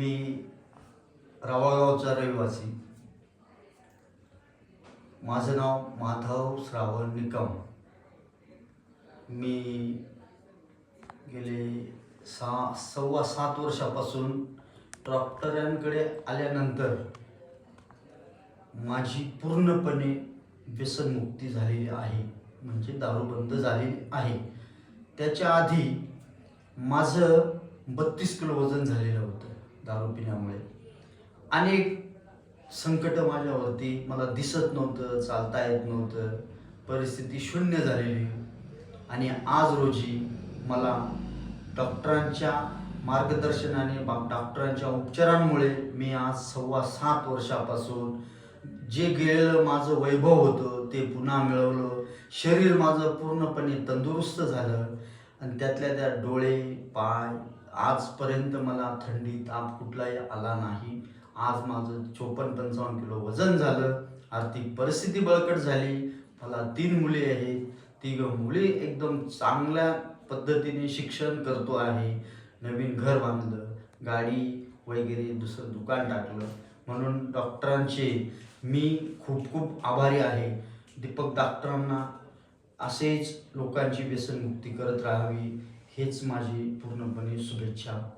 मी रावागावचा रहिवासी. माझं नाव माधव श्रावण निकम. मी गेले सहा सव्वा सात वर्षापासून डॉक्टरांकडे आल्यानंतर माझी पूर्णपणे व्यसनमुक्ती झालेली आहे म्हणजे दारू बंद झालेली आहे. त्याच्या आधी माझं बत्तीस किलो वजन झालेलं होतं. दारू पिण्यामुळे अनेक संकट माझ्यावरती मला दिसत नव्हतं चालता येत नव्हतं. परिस्थिती शून्य झालेली. आणि आज रोजी मला डॉक्टरांच्या मार्गदर्शनाने बा- डॉक्टरांच्या उपचारांमुळे मी आज सव्वा सात वर्षापासून जे गेलेलं माझं वैभव होतं ते पुन्हा मिळवलं. शरीर माझं पूर्णपणे तंदुरुस्त झालं. आणि त्यातल्या त्या डोळे पाय आजपर्यंत मला थंडी ताप कुठलाही आला नाही. आज माझं चोपन्न पंचावन्न किलो वजन झालं. आर्थिक परिस्थिती बळकट झाली. मला तीन मुले आहेत. तिघ मुली एकदम चांगल्या पद्धतीने शिक्षण करतो आहे. नवीन घर बांधलं गाडी वगैरे दुसरं दुकान टाकलं. म्हणून डॉक्टरांचे मी खूप खूप आभारी आहे. दीपक डॉक्टरांना असेच लोकांची व्यसनमुक्ती करत राहावी हेच माझी पूर्णपणे शुभेच्छा.